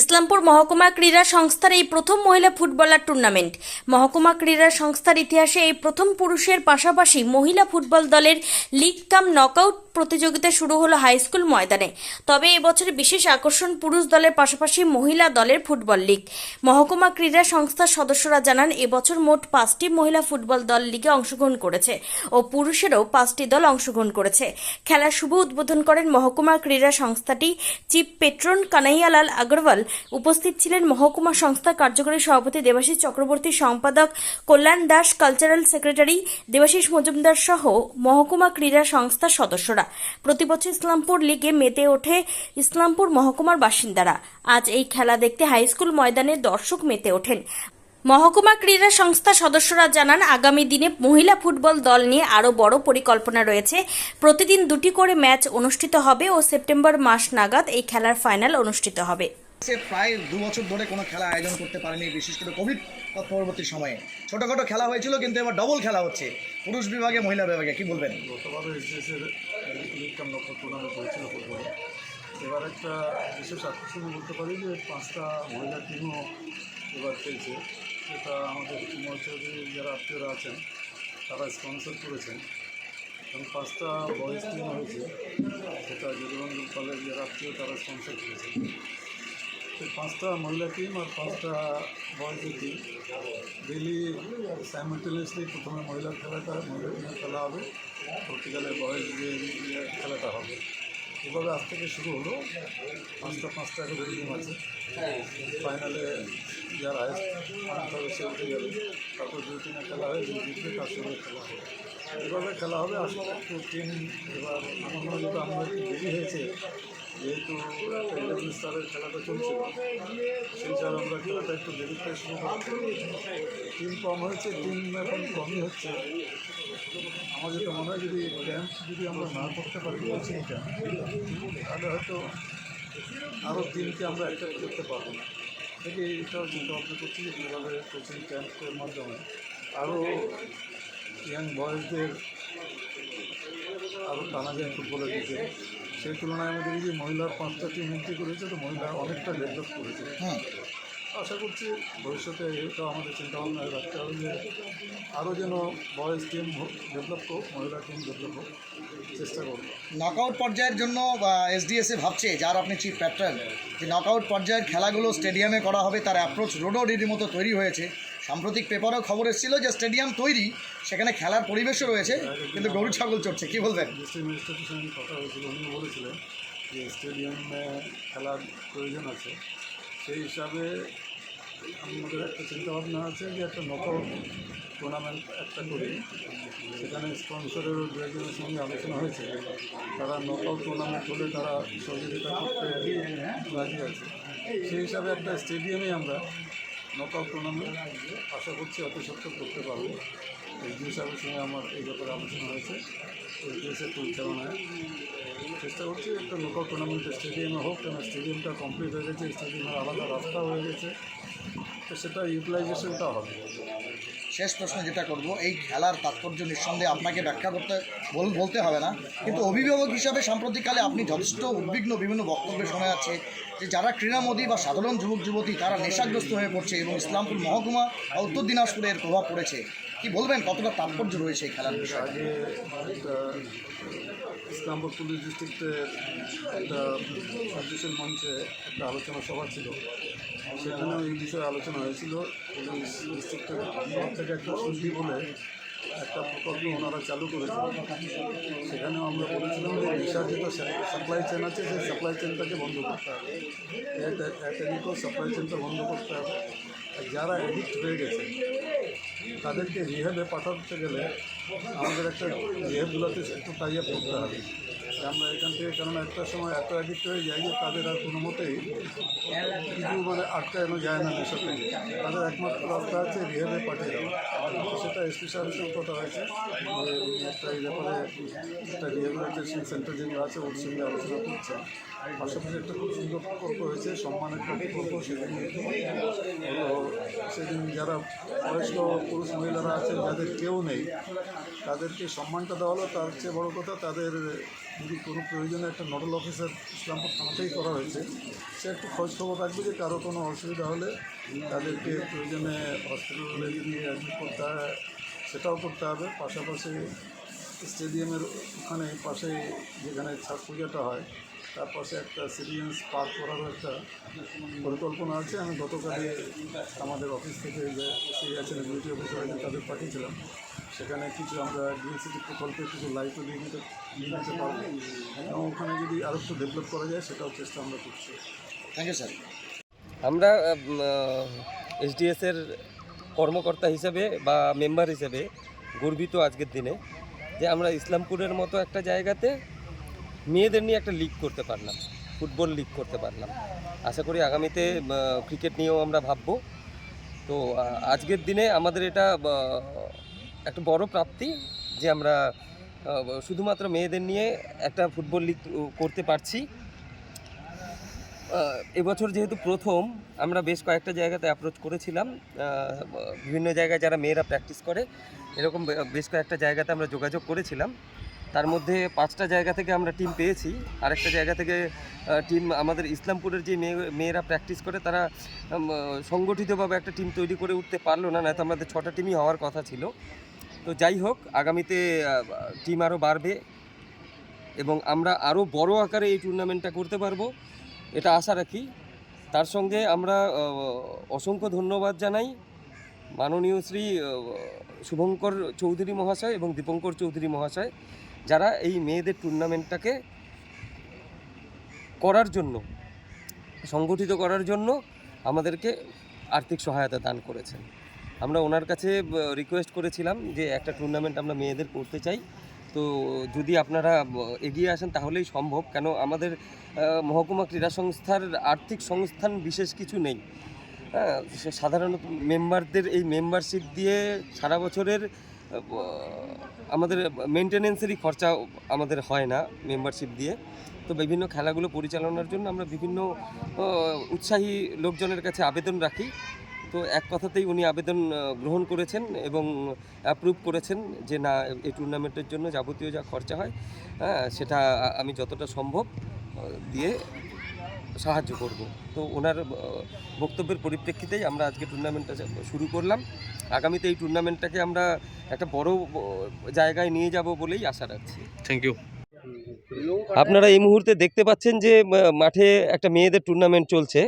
ইসলামপুর মহকুমা ক্রীড়া সংস্থার এই প্রথম মহিলা ফুটবলার টুর্নামেন্ট। মহকুমা ক্রীড়া সংস্থার ইতিহাসে এই প্রথম পুরুষের পাশাপাশি মহিলা ফুটবল দলের লিগ কাম নকআউট প্রতিযোগিতা শুরু হলো হাই স্কুল ময়দানে। তবে এবছর বিশেষ আকর্ষণ পুরুষ দলের পাশাপাশি মহিলা দলের ফুটবল লীগ। মহকুমা ক্রীড়া সংস্থার সদস্যরা জানান এবছর মোট পাঁচটি মহিলা ফুটবল দল লিগে অংশগ্রহণ করেছে ও পুরুষেরও পাঁচটি দল অংশগ্রহণ করেছে। খেলার শুভ উদ্বোধন করেন মহকুমা ক্রীড়া সংস্থাটি চিফ পেট্রন কানাইয়ালাল আগরওয়াল। উপস্থিত ছিলেন মহকুমা সংস্থা কার্যকরী সভাপতি দেবাশিস চক্রবর্তী সম্পাদক কল্যাণ দাস, কালচারাল সেক্রেটারি দেবাশিস মজুমদার সহ মহকুমা ক্রীড়া সংস্থার সদস্যরা। প্রতিবছর ইসলামপুর লিগে মেতে ওঠে ইসলামপুর মহকুমার বাসিন্দারা। আজ এই খেলা দেখতে হাইস্কুল ময়দানে দর্শক মেতে ওঠেন। মহকুমা ক্রীড়া সংস্থা সদস্যরা জানান, আগামী দিনে মহিলা ফুটবল দল নিয়ে আরও বড় পরিকল্পনা রয়েছে। প্রতিদিন দুটি করে ম্যাচ অনুষ্ঠিত হবে ও সেপ্টেম্বর মাস নাগাদ এই খেলার ফাইনাল অনুষ্ঠিত হবে। সে প্রায় দু বছর ধরে কোনো খেলা আয়োজন করতে পারেনি, বিশেষ করে কোভিড পরবর্তী সময়ে। ছোটোখাটো খেলা হয়েছিল, কিন্তু এবার ডবল খেলা হচ্ছে। পুরুষ বিভাগে, মহিলা বিভাগে, কি বলবেন? গতবারও লক্ষ্য প্রদান হয়েছিল ফুটবলে এবার একটা বিশেষ আকর্ষণ বলতে পারি যে পাঁচটা মহিলা টিমও এবার খেলছে সেটা আমাদের মঞ্চের যারা আত্মীয়রা আছেন তারা স্পন্সর করেছেন এবং পাঁচটা বয়স টিম হয়েছে সেটা যোগবন্ধু কলেজ যারা আত্মীয় তারা স্পন্সর করেছেন পাঁচটা মহিলা টিম আর পাঁচটা বয়েজের টিম ডেলি সাইমেন্টেনিয়াসলি প্রথমে মহিলার খেলাটা, মহিলা টিমের খেলা হবে। পর্তুগালের বয়েজ যে খেলাটা হবে। এভাবে আজ থেকে শুরু হলো। পাঁচটা পাঁচটা করে টিম আছে। ফাইনালে যার হায়েস্ট হবে সে উঠে যাবে। তারপর দুই টিমে খেলা হয়, দুই জিতবে তার সঙ্গে খেলা হবে এভাবে খেলা হবে। আসলে টিম এবার আমার মনে হয় দেরি হয়েছে। যেহেতু ইলেভেন স্টারের খেলাটা চলছিল, সেই হিসাবে আমরা খেলাটা একটু দেরিতে শুরু করছি টিম কম হয়েছে টিম এখন কমই হচ্ছে। আমার যেটা মনে হয়, যদি ক্যাম্প যদি আমরা না করতে পারি কোচিং তাহলে হয়তো আরও টিমকে আমরা একটা করতে পারব না। থেকে এটাও চিন্তা ভাবনা করছি যে কীভাবে কোচিং ক্যাম্পের মাধ্যমে আরও ইয়াং বয়েজদের আরও টানা যায় ফুটবলের দিকে সেই তুলনায় আমাদের দেখি যে মহিলার পাঁচটা টিম এন্ট্রি করেছে, তো মহিলা অনেকটা ডেভেলপ করেছে। হুম। আশা করছি ভবিষ্যতে এটা আমাদের চিন্তাভাবনায় রাখতে হবে যে আরও যেন বয়েজ টিম ডেভেলপ হোক মহিলা টিম ডেভেলপ হোক চেষ্টা করব। নকআউট পর্যায়ের জন্য এসডিএসএ ভাবছে যার আপনি চিফ প্যাটার্ন যে নকআউট পর্যায়ের খেলাগুলো স্টেডিয়ামে করা হবে তার অ্যাপ্রোচ রোডও রীতিমতো তৈরি হয়েছে। সাম্প্রতিক পেপারেও খবর এসেছিল যে স্টেডিয়াম তৈরি সেখানে খেলার পরিবেশও রয়েছে কিন্তু গরু ছাগল চড়ছে কী বলবেন? ডিস্ট্রিক্ট ম্যাজিস্ট্রেটের সঙ্গে কথা হয়েছিল উনি বলেছিলেন যে স্টেডিয়ামে খেলার প্রয়োজন আছে। সেই হিসাবে আমাদের একটা চিন্তাভাবনা আছে যে একটা নকআউট টুর্নামেন্ট একটা করি। সেখানে স্পন্সরেরও দু একজনের সঙ্গে আলোচনা হয়েছে। তারা নকআউট টুর্নামেন্ট হলে তারা সহযোগিতা করতে রাজি আছে। সেই হিসাবে একটা স্টেডিয়ামে আমরা নকআউট টুর্নামেন্ট আশা করছি অতি সত্ত্বর করতে পারব। এই সাহেবের সঙ্গে আমার এই ব্যাপারে আলোচনা হয়েছে। এসডিএসের পরিচালনায়। চেষ্টা করছি, একটা লোকাল টুর্নামেন্ট স্টেডিয়ামে হোক, কেন স্টেডিয়ামটা কমপ্লিট হয়ে গেছে স্টেডিয়ামের আলাদা রাস্তা হয়ে গেছে, তো সেটা ইউটিলাইজেশনটা হবে। শেষ প্রশ্ন যেটা করব, এই খেলার তাৎপর্য নিঃসন্দেহে আপনাকে ব্যাখ্যা করতে বল- বলতে হবে না, কিন্তু অভিভাবক হিসাবে সাম্প্রতিককালে আপনি যথেষ্ট উদ্বিগ্ন বিভিন্ন বক্তব্যে শোনা যাচ্ছে যে যারা ক্রীড়ামোদী বা সাধারণ যুবক যুবতী তারা নেশাগ্রস্ত হয়ে পড়ছে এবং ইসলামপুর মহকুমা বা উত্তর দিনাজপুরে এর প্রভাব পড়েছে। কি বলবেন? কতটা তাৎপর্য রয়েছে এই খেলার বিষয়ে? আগে ইসলামপুর পুলিশ ডিস্ট্রিক্টের একটা সার্ভিসের মঞ্চে একটা আলোচনা সভা ছিল। সেখানেও এই বিষয়ে আলোচনা হয়েছিল। পুলিশ ডিস্ট্রিক্টের তরফ থেকে একটা শুদ্ধি বলে একটা প্রকল্প ওনারা চালু করেছিল। সেখানেও আমরা বলেছিলাম যে যে সাপ্লাই চেন আছে, সেই সাপ্লাই চেনটাকে বন্ধ করতে হবে। সাপ্লাই চেনটা বন্ধ করতে হবে। যারা এডিক্ট হয়ে গেছে তাদেরকে রিহেবে পাঠাতে গেলে আমাদের একটা রিহেবগুলোতে একটু টাই পড়তে হবে। আমরা এখান থেকে কেননা একটা সময় এত অ্যাডিক্ট হয়ে যাই যে তাদের আর কোনো মতেই কিছু মানে আটকানো যায় না নেশা থেকে তাদের একমাত্র রাস্তা আছে রিহেবে পাঠিয়ে দেওয়া। সেটা এসপি কথা হয়েছে একটা এই ব্যাপারে একটা রিহেবিলিটেশন সেন্টার যেগুলো আছে, ওর সঙ্গে আলোচনা করছেন পাশাপাশি একটা খুব সুন্দর প্রকল্প হয়েছে সম্মান একটা প্রকল্প সেদিন। সেদিন যারা বয়স্ক পুরুষ মহিলারা আছেন, যাদের কেউ নেই, তাদেরকে সম্মানটা দেওয়া হলো। তার চেয়ে বড় কথা, তাদের যদি কোনো প্রয়োজনে একটা নোডাল অফিসার ইসলামপুর থানাতেই করা হয়েছে, সে একটু খোঁজ খবর রাখবে যে কারও কোনো অসুবিধা হলে তাদেরকে প্রয়োজনে হসপিটালে যদি অ্যাডমিট করতে হয়, সেটাও করতে হবে। পাশাপাশি স্টেডিয়ামের ওখানে পাশে যেখানে ছাত্র পূজাটা হয় তার পাশে একটা সিরিয়াস পার্ক করারও একটা পরিকল্পনা আছে। আমি গতকালে আমাদের অফিস থেকে যে সেই আছেন ডিউটি অফিসার আছেন তাদের পাঠিয়েছিলাম। সেখানে কিছু আমরা ডিএনসিটি প্রকল্পে কিছু লাইটও দিয়ে দিতে দিয়ে দিতে পারব। এবং ওখানে যদি আরও একটু ডেভেলপ করা যায়, সেটাও চেষ্টা আমরা করছি। থ্যাংক ইউ স্যার আমরা এসডিএসের কর্মকর্তা হিসেবে বা মেম্বার হিসেবে গর্বিত আজকের দিনে যে আমরা ইসলামপুরের মতো একটা জায়গাতে মেয়েদের নিয়ে একটা লিগ করতে পারলাম ফুটবল লিগ করতে পারলাম। আশা করি আগামীতে ক্রিকেট নিয়েও আমরা ভাববো। তো আজকের দিনে আমাদের এটা একটা বড় প্রাপ্তি যে আমরা শুধুমাত্র মেয়েদের নিয়ে একটা ফুটবল লিগ করতে পারছি। এবছর যেহেতু প্রথম, আমরা বেশ কয়েকটা জায়গাতে অ্যাপ্রোচ করেছিলাম। বিভিন্ন জায়গায় যারা মেয়েরা প্র্যাকটিস করে, এরকম বেশ কয়েকটা জায়গাতে আমরা যোগাযোগ করেছিলাম। তার মধ্যে পাঁচটা জায়গা থেকে আমরা টিম পেয়েছি। আরেকটা জায়গা থেকে টিম আমাদের ইসলামপুরের যে মেয়ে, মেয়েরা প্র্যাকটিস করে, তারা সংগঠিতভাবে একটা টিম তৈরি করে উঠতে পারল না, নয়তো আমাদের ছটা টিমই হওয়ার কথা ছিল। তো যাই হোক, আগামীতে টিম আরও বাড়বে এবং আমরা আরও বড় আকারে এই টুর্নামেন্টটা করতে পারব, এটা আশা রাখি। তার সঙ্গে আমরা অসংখ্য ধন্যবাদ জানাই মাননীয় শ্রী শুভঙ্কর চৌধুরী মহাশয় এবং দীপঙ্কর চৌধুরী মহাশয়। যারা এই মেয়েদের টুর্নামেন্টটাকে করার জন্য, সংগঠিত করার জন্য আমাদেরকে আর্থিক সহায়তা দান করেছেন। আমরা ওনার কাছে রিকোয়েস্ট করেছিলাম যে একটা টুর্নামেন্ট আমরা মেয়েদের করতে চাই। তো যদি আপনারা এগিয়ে আসেন তাহলেই সম্ভব। কেন আমাদের মহকুমা ক্রীড়া সংস্থার আর্থিক সংস্থান বিশেষ কিছু নেই। হ্যাঁ সাধারণত মেম্বারদের এই মেম্বারশিপ দিয়ে সারা বছরের আমাদের মেনটেনেন্সেরই খরচা আমাদের হয় না মেম্বারশিপ দিয়ে। তো বিভিন্ন খেলাগুলো পরিচালনার জন্য আমরা বিভিন্ন উৎসাহী লোকজনের কাছে আবেদন রাখি। তো এক কথাতেই উনি আবেদন গ্রহণ করেছেন এবং অ্যাপ্রুভ করেছেন যে না, এই টুর্নামেন্টের জন্য যাবতীয় যা খরচা হয় হ্যাঁ সেটা আমি যতটা সম্ভব দিয়ে সাহায্য করব। তো ওনার বক্তব্যের পরিপ্রেক্ষিতেই আমরা আজকে টুর্নামেন্টটা শুরু করলাম। আগামীতে এই টুর্নামেন্টটাকে আমরা একটা বড় জায়গায় নিয়ে যাব বলেই আশা রাখছি। থ্যাংক ইউ আপনারা এই মুহূর্তে দেখতে পাচ্ছেন যে মাঠে একটা মেয়েদের টুর্নামেন্ট চলছে।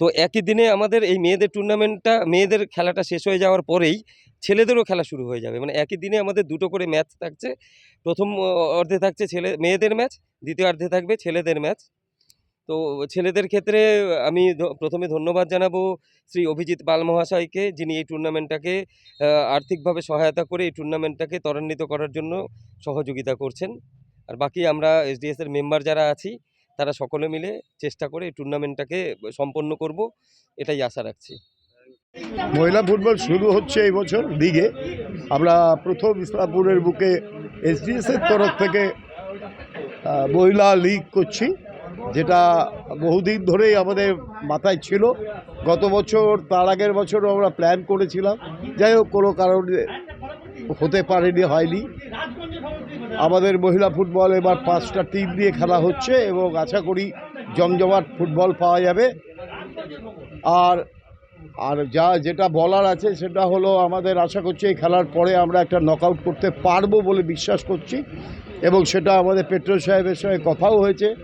তো একই দিনে আমাদের এই মেয়েদের টুর্নামেন্টটা মেয়েদের খেলাটা শেষ হয়ে যাওয়ার পরেই ছেলেদেরও খেলা শুরু হয়ে যাবে। মানে একই দিনে আমাদের দুটো করে ম্যাচ থাকছে। প্রথম অর্ধে থাকছে ছেলে মেয়েদের ম্যাচ দ্বিতীয় অর্ধে থাকবে ছেলেদের ম্যাচ। তো ছেলেদের ক্ষেত্রে আমি প্রথমে ধন্যবাদ জানাব শ্রী অভিজিৎ পাল মহাশয়কে, যিনি এই টুর্নামেন্টটাকে আর্থিকভাবে সহায়তা করে এই টুর্নামেন্টটাকে ত্বরান্বিত করার জন্য সহযোগিতা করছেন। আর বাকি আমরা এসডিএস এর মেম্বার যারা আছি, তারা সকলে মিলে চেষ্টা করে এই টুর্নামেন্টটাকে সম্পন্ন করব, এটাই আশা রাখছি। মহিলা ফুটবল শুরু হচ্ছে এই বছর লিগে আমরা প্রথম ইসলামপুরের বুকে এসডিএসের তরফ থেকে মহিলা লিগ করছি। যেটা বহুদিন ধরেই আমাদের মাথায় ছিল। গত বছর, তার আগের বছরও আমরা প্ল্যান করেছিলাম। যাই হোক, কোনো কারণে হতে পারেনি, হয়নি। আমাদের মহিলা ফুটবল এবার পাঁচটা টিম দিয়ে খেলা হচ্ছে এবং আশা করি জমজমাট ফুটবল পাওয়া যাবে। আর আর যা, যেটা বলার আছে সেটা হলো আমাদের আশা করছি এই খেলার পরে আমরা একটা নকআউট করতে পারব বলে বিশ্বাস করছি। এবং সেটা আমাদের পেট্রোল সাহেবের সঙ্গে কথাও হয়েছে।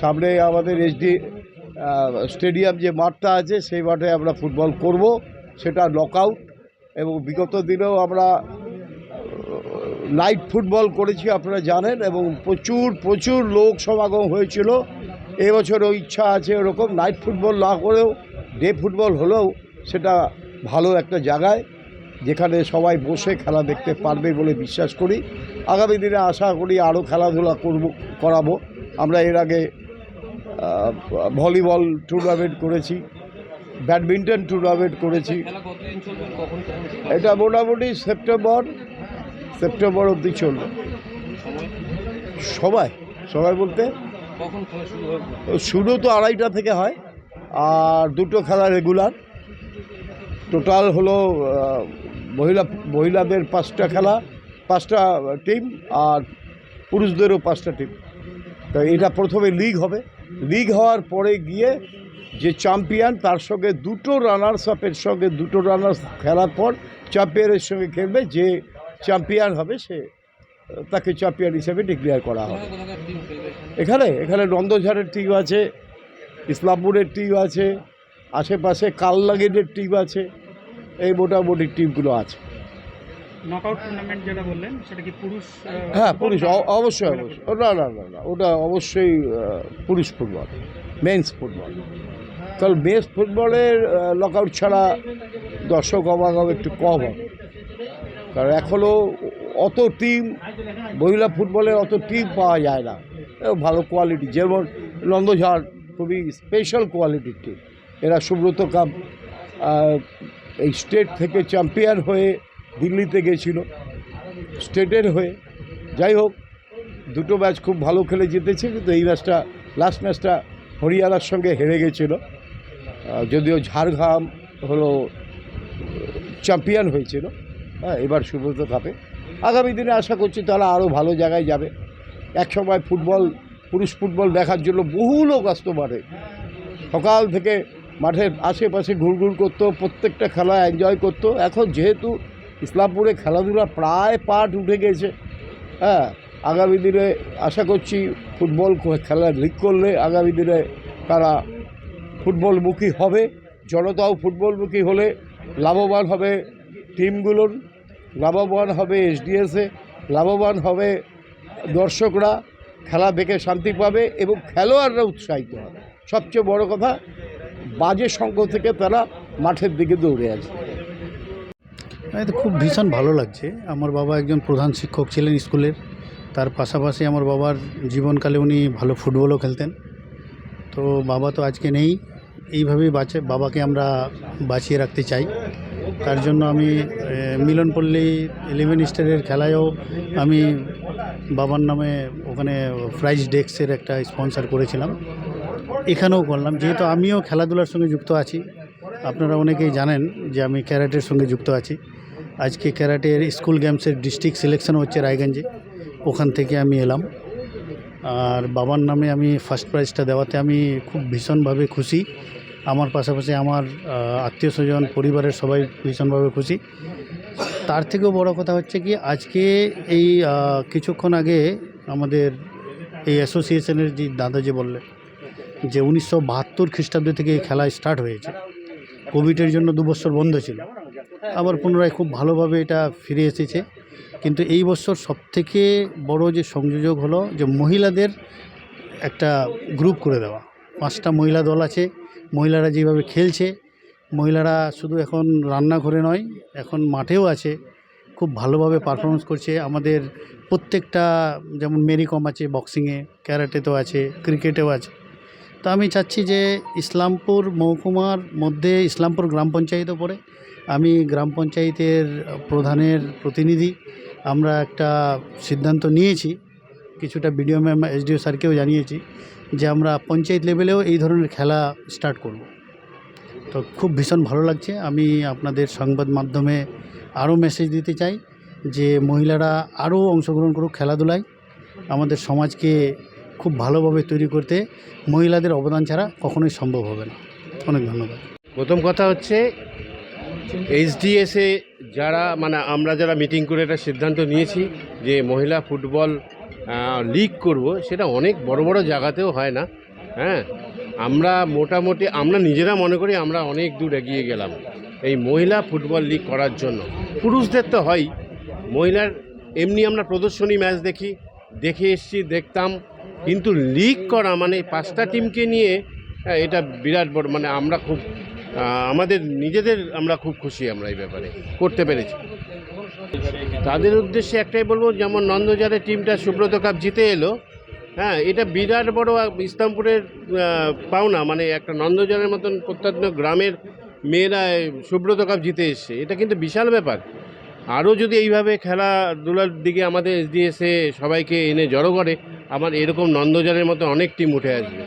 সামনে আমাদের এইচডি স্টেডিয়াম যে মাঠটা আছে, সেই মাঠে আমরা ফুটবল করব। সেটা নকআউট এবং বিগত দিনেও আমরা নাইট ফুটবল করেছি, আপনারা জানেন, এবং প্রচুর প্রচুর লোক সমাগম হয়েছিল। এবছরও ইচ্ছা আছে ওরকম নাইট ফুটবল না করেও ডে ফুটবল হলেও সেটা ভালো একটা জায়গায়, যেখানে সবাই বসে খেলা দেখতে পারবে বলে বিশ্বাস করি। আগামী দিনে আশা করি আরও খেলাধুলা করব, করাবো। আমরা এর আগে ভলিবল টুর্নামেন্ট করেছি, ব্যাডমিন্টন টুর্নামেন্ট করেছি। এটা মোটামুটি সেপ্টেম্বর সেপ্টেম্বর অবধি চলবে। সবাই সবাই বলতে? শুরু তো আড়াইটা থেকে হয়, আর দুটো খেলা রেগুলার টোটাল হলো মহিলা, মহিলাদের পাঁচটা খেলা, পাঁচটা টিম আর পুরুষদেরও পাঁচটা টিম তো এটা প্রথমে লিগ হবে। লিগ হওয়ার পরে গিয়ে যে চ্যাম্পিয়ন তার সঙ্গে দুটো রানার্স আপের সঙ্গে দুটো রানার্স খেলার পর চ্যাম্পিয়নের সঙ্গে খেলবে। যে চ্যাম্পিয়ন হবে সে, তাকে চ্যাম্পিয়ন হিসেবে ডিক্লেয়ার করা হবে। এখানে এখানে নন্দঝাড়ের টিম আছে, ইসলামপুরের টিম আছে, আশেপাশে কাললাগেনের টিম আছে, এই মোটামুটি টিমগুলো আছে। নকআউট টুর্নামেন্ট যেটা বললেন সেটা কি পুরুষ হ্যাঁ পুরুষ অবশ্যই অবশ্যই। না না না না ওটা অবশ্যই পুরুষ ফুটবল মেন্স ফুটবল কারণ মেন্স ফুটবলের লকআউট ছাড়া দর্শক অবাগম একটু কম হবে। কারণ এখনও অত টিম মহিলা ফুটবলে অত টিম পাওয়া যায় না। ভালো কোয়ালিটি যেমন নন্দঝাড় খুবই স্পেশাল কোয়ালিটির টিম এরা সুব্রত কাপ এই স্টেট থেকে চ্যাম্পিয়ন হয়ে দিল্লিতে গেছিল স্টেটের হয়ে। যাই হোক, দুটো ম্যাচ খুব ভালো খেলে জিতেছে, কিন্তু এই ম্যাচটা লাস্ট ম্যাচটা হরিয়ানার সঙ্গে হেরে গেছিল। যদিও ঝাড়গ্রাম হলো চ্যাম্পিয়ন হয়েছিল। হ্যাঁ এবার সুব্রত কাপে। আগামী দিনে আশা করছি তারা আরও ভালো জায়গায় যাবে। এক সময় ফুটবল, পুরুষ ফুটবল দেখার জন্য বহু লোক আসতো মাঠে। সকাল থেকে মাঠের আশেপাশে ঘুরঘুর করতো, প্রত্যেকটা খেলা এনজয় করতো। এখন যেহেতু ইসলামপুরে খেলাধুলা প্রায় পাট উঠে গেছে। হ্যাঁ আগামী দিনে আশা করছি ফুটবল খেলা লিগ করলে আগামী দিনে তারা ফুটবলমুখী হবে। জনতাও ফুটবলমুখী হলে লাভবান হবে টিমগুলোর, লাভবান হবে এসডিএসে, লাভবান হবে দর্শকরা, খেলা দেখে শান্তি পাবে এবং খেলোয়াড়রা উৎসাহিত হবে। সবচেয়ে বড় কথা, বাজে সংঘ থেকে তারা মাঠের দিকে দৌড়ে আসবে। এটা খুব ভীষণ ভালো লাগছে। আমার বাবা একজন প্রধান শিক্ষক ছিলেন স্কুলের। তার পাশাপাশি আমার বাবার জীবনকালে উনি ভালো ফুটবলও খেলতেন। তো বাবা তো আজকে নেই। এইভাবেই বাঁচে, বাবাকে আমরা বাঁচিয়ে রাখতে চাই। তার জন্য আমি মিলনপল্লী ইলেভেন স্টারের খেলায়ও আমি বাবার নামে ওখানে প্রাইজ ডেস্কের একটা স্পন্সর করেছিলাম। এখানেও করলাম। যেহেতু আমিও খেলাধুলার সঙ্গে যুক্ত আছি, আপনারা অনেকেই জানেন যে আমি ক্যারাটের সঙ্গে যুক্ত আছি। আজকে ক্যারাটের স্কুল গেমসের ডিস্ট্রিক্ট সিলেকশন হচ্ছে রায়গঞ্জে। ওখান থেকে আমি এলাম। আর বাবার নামে আমি ফার্স্ট প্রাইজটা দেওয়াতে আমি খুব ভীষণভাবে খুশি। আমার পাশাপাশি আমার আত্মীয় স্বজন, পরিবারের সবাই ভীষণভাবে খুশি। তার থেকেও বড় কথা হচ্ছে কি, আজকে এই কিছুক্ষণ আগে আমাদের এই অ্যাসোসিয়েশনের যে দাদা যে বললেন যে উনিশশো বাহাত্তর খ্রিস্টাব্দ থেকে এই খেলা স্টার্ট হয়েছে। কোভিডের জন্য দু বছর বন্ধ ছিল। আবার পুনরায় খুব ভালোভাবে এটা ফিরে এসেছে। কিন্তু এই বছর সবথেকে বড় যে সংযোজক হলো যে মহিলাদের একটা গ্রুপ করে দেওয়া। পাঁচটা মহিলা দল আছে, মহিলারা যেভাবে খেলছে, মহিলারা শুধু এখন রান্নাঘরে নয়, এখন মাঠেও আছে, খুব ভালোভাবে পারফরমেন্স করছে। আমাদের প্রত্যেকটা যেমন মেরি কম আছে বক্সিংয়ে ক্যারাটেতেও আছে ক্রিকেটেও আছে। তো আমি চাচ্ছি যে ইসলামপুর মহকুমার মধ্যে ইসলামপুর গ্রাম পঞ্চায়েতও পড়ে আমি গ্রাম পঞ্চায়েতের প্রধানের প্রতিনিধি। আমরা একটা সিদ্ধান্ত নিয়েছি, কিছুটা বিডিও ম্যাম, এসডিও স্যারকেও জানিয়েছি যে আমরা পঞ্চায়েত লেভেলেও এই ধরনের খেলা স্টার্ট করব। তো খুব ভীষণ ভালো লাগছে। আমি আপনাদের সংবাদ মাধ্যমে আরও মেসেজ দিতে চাই যে মহিলারা আরও অংশগ্রহণ করুক, খেলাধুলায় আমাদের সমাজকে খুব ভালোভাবে তৈরি করতে মহিলাদের অবদান ছাড়া কখনোই সম্ভব হবে না। অনেক ধন্যবাদ। প্রথম কথা হচ্ছে এইচডিএসে যারা মানে আমরা যারা মিটিং করে একটা সিদ্ধান্ত নিয়েছি যে মহিলা ফুটবল লিগ করব, সেটা অনেক বড় বড় জায়গাতেও হয় না হ্যাঁ? আমরা মোটামুটি, আমরা নিজেরা মনে করি আমরা অনেক দূর এগিয়ে গেলাম এই মহিলা ফুটবল লিগ করার জন্য। পুরুষদের তো হয়, মহিলার এমনি আমরা প্রদর্শনী ম্যাচ দেখি, দেখে এসছি, দেখতাম, কিন্তু লিগ করা মানে পাঁচটা টিমকে নিয়ে এটা বিরাট বড় মানে আমরা খুব আমাদের নিজেদের আমরা খুব খুশি আমরা এই ব্যাপারে, করতে পেরেছি। তাদের উদ্দেশ্যে একটাই বলব, যেমন নন্দজারের টিমটা সুব্রত কাপ জিতে এলো হ্যাঁ এটা বিরাট বড় ইসলামপুরের পাওনা মানে একটা নন্দজারের মতন প্রত্যন্ত গ্রামের মেয়েরা সুব্রত কাপ জিতে এসছে। এটা কিন্তু বিশাল ব্যাপার। আরও যদি এইভাবে খেলাধুলার দিকে আমাদের এসডিএসে সবাইকে এনে জড়ো করে, আমার এরকম নন্দজারের মতো অনেক টিম উঠে আসবে।